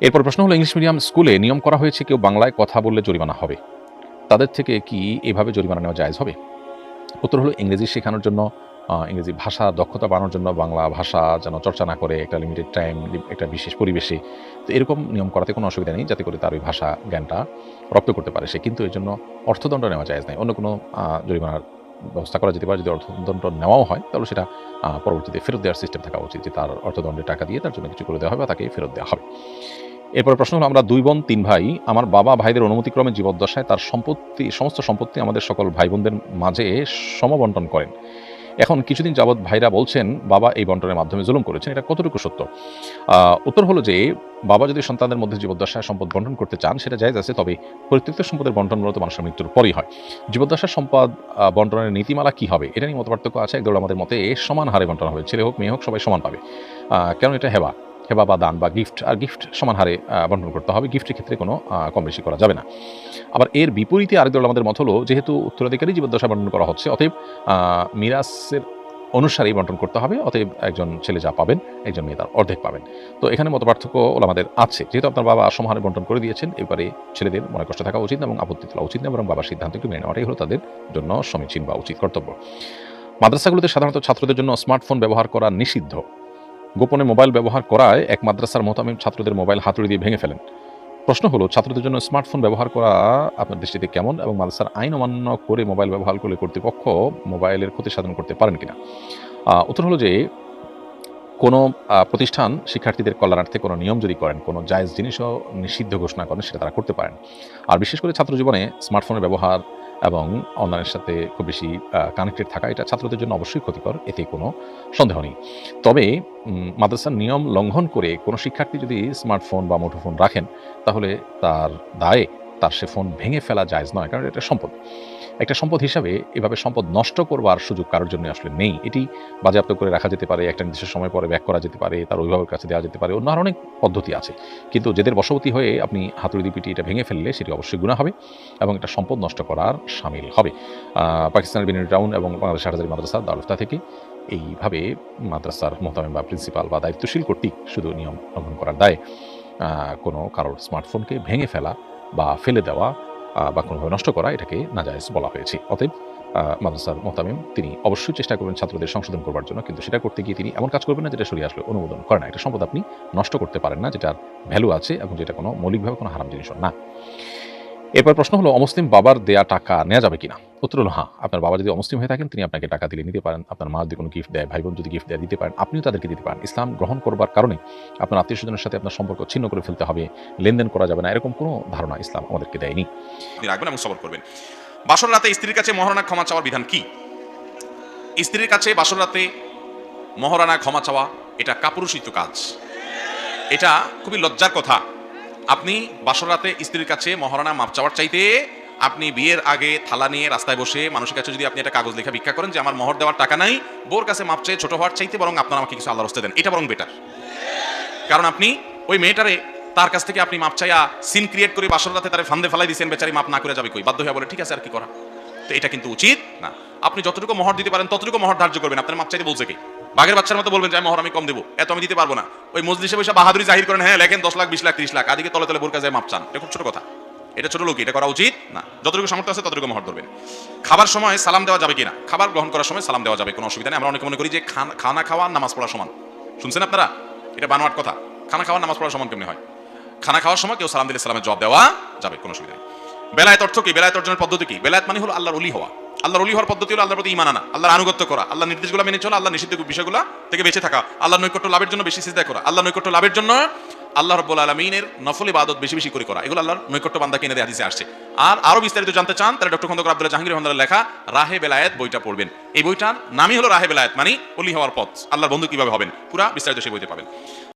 এরপর প্রশ্ন হলো ইংলিশ মিডিয়াম স্কুলে নিয়ম করা হয়েছে কেউ বাংলায় কথা বললে জরিমানা হবে। তাদের থেকে কি এভাবে জরিমানা নেওয়া জায়জ হবে? উত্তর হলো, ইংরেজি শেখানোর জন্য ইংরেজি ভাষা দক্ষতা বাড়ানোর জন্য বাংলা ভাষা যেন চর্চা না করে একটা লিমিটেড টাইম একটা বিশেষ পরিবেশে। তো এরকম নিয়ম করাতে কোনো অসুবিধা নেই, যাতে করে তার ওই ভাষা জ্ঞানটা রপ্ত করতে পারে সে। কিন্তু এর জন্য অর্থদণ্ড নেওয়া যায় নাই। অন্য কোনো জরিমানার ব্যবস্থা করা যেতে পারে, যদি অর্থদণ্ড নেওয়াও হয়, তাহলে সেটা পরবর্তীতে ফেরত দেওয়ার সিস্টেম থাকা উচিত, যে তার অর্থদণ্ডের টাকা দিয়ে তার জন্য কিছু করে দেওয়া হবে বা তাকে ফেরত দেওয়া হবে। এরপরে প্রশ্ন হলো, আমরা দুই বোন, তিন ভাই, আমার বাবা ভাইদের অনুমতিক্রমে জীবদ্দশায় তার সম্পত্তি, সমস্ত সম্পত্তি আমাদের সকল ভাই বোনদের মাঝে সমবন্টন করেন। এখন কিছুদিন যাবৎ ভাইরা বলছেন, বাবা এই বন্টনের মাধ্যমে জুলুম করেছেন, এটা কতটুকু সত্য? উত্তর হলো যে, বাবা যদি সন্তানদের মধ্যে জীবদ্দশায় সম্পদ বন্টন করতে চান, সেটা জায়জ আছে, তবে পরিত্যক্ত সম্পদের বন্টন মূলত মানুষের মৃত্যুর পরই হয়। জীবদ্দশার সম্পদ বন্টনের নীতিমালা কি হবে? এটা নিয়ে মত পার্থক্য আছে। একদল আমাদের মতে সমান হারে বন্টন হবে। ছেলে হোক, মেয়ে হোক, সবাই সমান পাবে। কেন এটা হেবা? হেবা বা দান বা গিফট, আর গিফট সমান হারে বন্টন করতে হবে। গিফটের ক্ষেত্রে কোনো কম বেশি করা যাবে না। আবার এর বিপরীতে আরেক দল আমাদের মত হলো, যেহেতু উত্তরাধিকারী জীবদ্দশা বন্টন করা হচ্ছে, অতএব মিরাসের অনুসারেই বন্টন করতে হবে, অতএব একজন ছেলে যা পাবেন, একজন মেয়ে তার অর্ধেক পাবেন। তো এখানে মত পার্থক্য আমাদের আছে। যেহেতু আপনার বাবা সমহারে বন্টন করে দিয়েছেন, এবারে ছেলেদের মনে কষ্ট থাকা উচিত এবং আপত্তি তোলা উচিত না, বরং বাবার সিদ্ধান্তকে মেনে নেওয়াটাই হলো তাদের জন্য সমীচীন বা উচিত কর্তব্য। মাদ্রাসাগুলোতে সাধারণত ছাত্রদের জন্য স্মার্টফোন ব্যবহার করা নিষিদ্ধ। গোপনে মোবাইল ব্যবহার করায় এক মাদ্রাসার মোতামিম ছাত্রদের মোবাইল হাতুড়ি দিয়ে ভেঙে ফেলেন। প্রশ্ন হলো, ছাত্রদের জন্য স্মার্টফোন ব্যবহার করা আপনার দৃষ্টিতে কেমন এবং মাদ্রাসার আইন অমান্য করে মোবাইল ব্যবহার করলে কর্তৃপক্ষ মোবাইলের ক্ষতি সাধন করতে পারেন কিনা? উত্তর হলো যে, কোনো প্রতিষ্ঠান শিক্ষার্থীদের কল্যাণার্থে কোনো নিয়ম যদি করেন, কোনো জায়জ জিনিসও নিষিদ্ধ ঘোষণা করেন, সেটা তারা করতে পারেন। আর বিশেষ করে ছাত্র জীবনে স্মার্টফোনের ব্যবহার এবং অনলাইনের সাথে খুব বেশি কানেক্টেড থাকা এটা ছাত্রদের জন্য অবশ্যই ক্ষতিকর, এতে কোনো সন্দেহ নেই। তবে মাদ্রাসার নিয়ম লঙ্ঘন করে কোনো শিক্ষার্থী যদি স্মার্টফোন বা মুঠোফোন রাখেন, তাহলে তার দায়ে তার সে ফোন ভেঙে ফেলা জায়জ নয়, কারণ এটা সম্পদ। একটা সম্পদ হিসাবে এভাবে সম্পদ নষ্ট করবার সুযোগ কারোর জন্য আসলে নেই। এটি বাজেয়াপ্ত করে রাখা যেতে পারে, একটা নির্দিষ্ট সময় পরে ব্যাক করা যেতে পারে, তার অভিভাবকের কাছে দেওয়া যেতে পারে, অন্য আরও অনেক পদ্ধতি আছে। কিন্তু যেদের বশবর্তী হয়ে আপনি হাতুড়ি দিয়ে পিটি এটা ভেঙে ফেললে সেটি অবশ্যই গুণা হবে এবং এটা সম্পদ নষ্ট করার সামিল হবে। পাকিস্তানের বিনিয়োগ টাউন এবং বাংলাদেশ হাটাজারি মাদ্রাসা দারুফতা থেকে এইভাবে মাদ্রাসার মোহতামিম বা প্রিন্সিপাল বা দায়িত্বশীল কর্তৃক শুধু নিয়ম লঙ্ঘন করার দায় কোনো কারোর স্মার্টফোনকে ভেঙে ফেলা বা ফেলে দেওয়া বা কোনোভাবে নষ্ট করা, এটাকে নাজায়জ বলা হয়েছে। অতএব মাদ্রাসার মোহতামিম, তিনি অবশ্যই চেষ্টা করবেন ছাত্রদের সংশোধন করবার জন্য, কিন্তু সেটা করতে গিয়ে তিনি এমন কাজ করবেন না যেটা সরিয়ে আসলে অনুমোদন করে না। একটা সম্পদ আপনি নষ্ট করতে পারেন না, যেটার ভ্যালু আছে এবং যেটা কোনো মৌলিকভাবে কোনো হারাম জিনিসও না। এরপর প্রশ্ন হলো, অমুসলিম বাবার দেয়া টাকা নেওয়া যাবে কিনা? উত্তর হলো হ্যাঁ আপনার বাবা যদি অমুসলিম হয়ে থাকেন, তিনি আপনাকে টাকা দিলে নিতে পারেন। আপনার মা যদি কোনো গিফট দেয়, ভাই বোন যদি গিফট দেয়, দিতে পারেন। আপনিও তাদেরকে দিতে পারেন। ইসলাম গ্রহণ করবার কারণে আপনার আত্মীয় স্বজনের সাথে আপনার সম্পর্ক ছিন্ন করে ফেলতে হবে, লেনদেন করা যাবে না। এরকম কোনো ধারণা ইসলাম আমাদেরকে দেয়নি। রাখবেন এবং সবর করবেন। বাসর রাতে স্ত্রীর কাছে মহারানা ক্ষমা চাওয়ার বিধান কি? স্ত্রীর কাছে বাসর রাতে মহারানা ক্ষমা চাওয়া, এটা কাপুরুষিত কাজ। এটা খুবই লজ্জার কথা। আপনি বাসর রাতে স্ত্রীর কাছে মহারানা মাপ চাওয়ার চাইতে আপনি বিয়ের আগে থালা নিয়ে রাস্তায় বসে মানুষের কাছে যদি আপনি একটা কাগজ লেখা ভিক্ষা করেন যে আমার মহর দেওয়ার টাকা নাই, বোর কাছে মাপ চেয়ে ছোট হওয়ার চাইতে বরং আপনার আমাকে কিছু আল্লাহর হস্তে দেন। এটা বরং বেটার কারণ আপনি ওই মেয়েটারে তার কাছ থেকে আপনি মাপ চাইয়া সিন ক্রিয়েট করে বাসর রাতে তারে ফান্দে ফেলাই দিয়েছেন বেচারি মাপ না করে যাবে কই? বাধ্য হয়ে বলে, ঠিক আছে, আর কি করা? তো এটা কিন্তু উচিত না। আপনি যতটুকু মহর দিতে পারেন, ততটুকু মহর ধার্য করবেন। আপনার মাপ চাইতে বলছে কি? বাঘের বাচ্চার মতো বলবেন যে, আমি মহর আমি কম দেবো। এত আমি দিতে পারব না। ওই মজলিসে বসে বাহাদুরি জাহির করেন হ্যাঁ লেখেন দশ লাখ, বিশ লাখ, ত্রিশ লাখ। আদিকে তলে তলে বোরকা যায়, মাপ চান। এটা খুব ছোট কথা। এটা ছোট লোক এটা করা উচিত? না। যতটুকু সামর্থ্য আছে, ততটুকু মহর ধরবেন। খাবার সময় সালাম দেওয়া যাবে কিনা? খাবার গ্রহণ করার সময় সালাম দেওয়া যাবে, কোনো অসুবিধা নেই। আমরা অনেকে মনে করি যে, খান- খাওয়া, নামাজ পড়া সমান। শুনছেন আপনারা? এটা বানোয়াট কথা। খানা খাওয়া, নামাজ পড়া সমান কেমনি হয়? খানা খাওয়ার সময় কেউ সালাম দিলে সালামের জবাব দেওয়া যাবে, কোনো অসুবিধা নেই। বেলায়েত অর্থ কি? বেলায়েত অর্জনের পদ্ধতি কি? বেলায়েত মানে হলো আল্লাহর অলি হওয়া। আল্লাহর অলি হওয়ার পদ্ধতি হলো আল্লাহর প্রতি ইমান আনা, আল্লাহর আনুগত্য করা, আল্লাহর নির্দেশগুলো মেনে চলা আল্লাহ নিষিদ্ধ বিষয়গুলো থেকে বেঁচে থাকা আল্লাহ নৈকট্য লাভের জন্য বেশি সিজদা করা আল্লাহ নৈকট্য লাভের জন্য আল্লাহ রব্বুল আলমিনের নফল ইবাদত বেশি বেশি করে করা, এগুলো আল্লাহর নৈকট্য বান্দা কিনে হাদিসে আসছে। আর আরও বিস্তারিত জানতে চান, তাহলে ডক্টর খন্দকার আব্দুল্লাহ জাহাঙ্গীর রহমানের লেখা রাহে বেলায়েত বইটা পড়বেন। এই বইটার নামই হলো রাহে বেলায়েত মানে অলি হওয়ার পথ, আল্লাহর বন্ধু কীভাবে হবেন, পুরা বিস্তারিত সেই বইতে পাবেন।